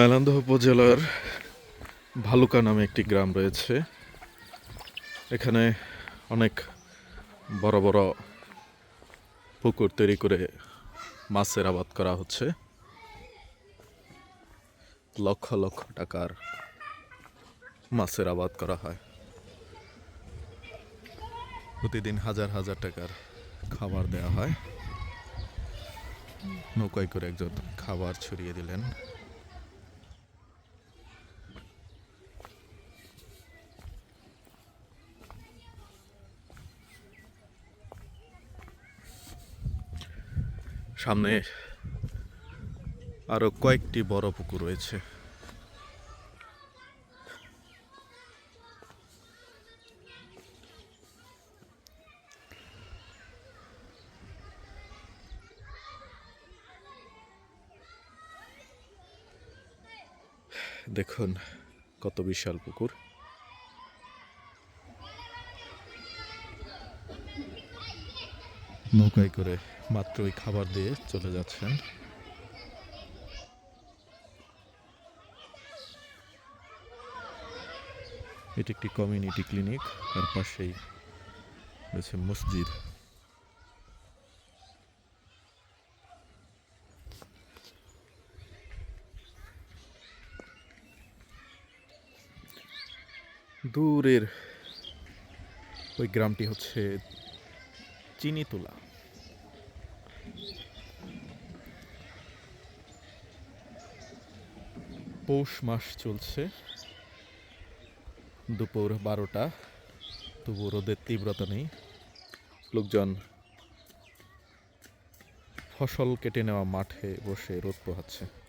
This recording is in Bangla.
মেলান্দহ উপজেলার ভালুকা নামে একটি গ্রাম রয়েছে। এখানে অনেক বড় বড় পুকুর তৈরি করে মাছের আবাদ করা হচ্ছে। লক্ষ লক্ষ টাকার মাছের আবাদ করা হয়। প্রতিদিন হাজার হাজার টাকার খাবার দেওয়া হয়। নৌকায় করে একজন খাবার ছড়িয়ে দিলেন। সামনে আরও কয়েকটি বড় পুকুর রয়েছে। দেখুন কত বিশাল পুকুর। নৌকায় করে মাত্র ওই খাবার দিয়ে চলে যাচ্ছেন। এটি একটি কমিউনিটি ক্লিনিক তার পাশেই রয়েছে মসজিদ। দূরের ওই গ্রামটি হচ্ছে চিনিতুলা। পৌষ মাস চলছে। দুপুর বারোটা। তবু রোদের তীব্রতা নেই। লোকজন ফসল কেটে নেওয়া মাঠে বসে রোদ পোহাচ্ছে।